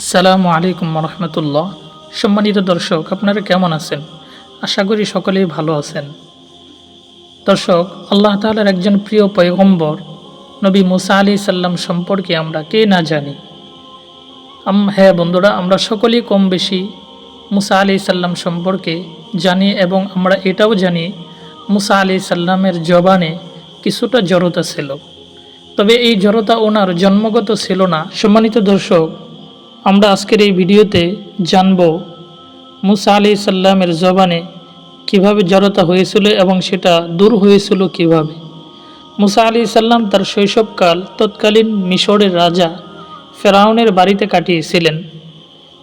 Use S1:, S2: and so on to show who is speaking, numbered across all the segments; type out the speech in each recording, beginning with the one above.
S1: আসসালামু আলাইকুম রহমতুল্লাহ সম্মানিত দর্শক, আপনারা কেমন আছেন? আশা করি সকলেই ভালো আছেন। দর্শক, আল্লাহ তাআলার একজন প্রিয় পয়গম্বর নবী মুসা আলি সাল্লাম সম্পর্কে আমরা কে না জানি। হ্যাঁ বন্ধুরা, আমরা সকলেই কম বেশি মুসা আলি সাল্লাম সম্পর্কে জানি এবং আমরা এটাও জানি মুসা আলি সাল্লামের জবানে কিছুটা জড়তা ছিল। তবে এই জড়তা ওনার জন্মগত ছিল না। সম্মানিত দর্শক আমরা আজকের এই ভিডিওতে জানব মুসা আলি সাল্লামের জবানে কীভাবে জড়তা হয়েছিল এবং সেটা দূর হয়েছিল কীভাবে। মুসা আলি সাল্লাম তার শৈশবকাল তৎকালীন মিশরের রাজা ফেরাউনের বাড়িতে কাটিয়েছিলেন।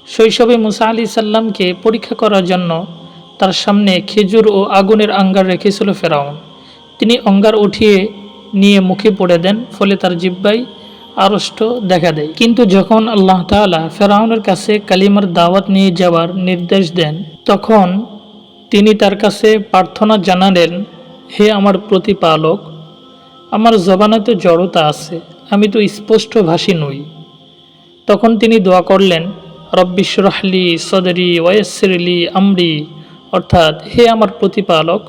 S1: শৈশবে মুসা আলি সাল্লামকে পরীক্ষা করার জন্য তার সামনে খেজুর ও আগুনের আঙ্গার রেখেছিল ফেরাউন। তিনি অঙ্গার উঠিয়ে নিয়ে মুখে পড়ে দেন, ফলে তার জিব্বাই আড়ষ্ট দেখা দেয়। কিন্তু যখন আল্লাহ তাআলা ফেরাউনের কাছে কালিমার দাওয়াত নিয়ে যাওয়ার নির্দেশ দেন, তখন তিনি তার কাছে প্রার্থনা জানালেন, হে আমার প্রতিপালক, আমার জবানে তো জড়তা আছে, আমি তো স্পষ্ট ভাষী নই। তখন তিনি দোয়া করলেন রব্বিশরহলি সদরি ওয়েসরলি আমরি। অর্থাৎ, হে আমার প্রতিপালক,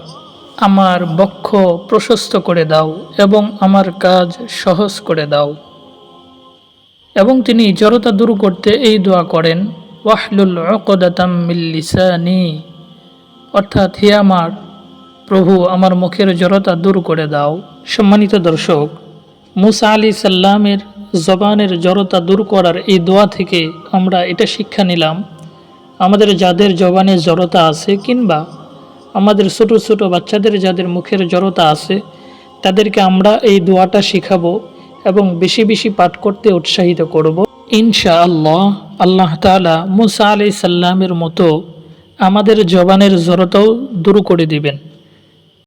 S1: আমার বক্ষ প্রশস্ত করে দাও এবং আমার কাজ সহজ করে দাও। এবং তিনি জড়তা দূর করতে এই দোয়া করেন, ওয়াহলুল অকদাতাম মিল্লিসানি অর্থাৎ, হে আমার প্রভু, আমার মুখের জড়তা দূর করে দাও। সম্মানিত দর্শক, মুসা আলি সাল্লামের জবানের জড়তা দূর করার এই দোয়া থেকে আমরা এটা শিক্ষা নিলাম, আমাদের যাদের জবানে জড়তা আছে কিংবা আমাদের ছোট ছোট বাচ্চাদের যাদের মুখের জড়তা আছে, তাদেরকে আমরা এই দোয়াটা শিখাবো। এবং বেশি বেশি পাঠ করতে উৎসাহিত করব। ইনশা আল্লাহ আল্লাহ তালা মুসা আলি সাল্লামের মতো আমাদের জবানের জড়তাও দূর করে দিবেন।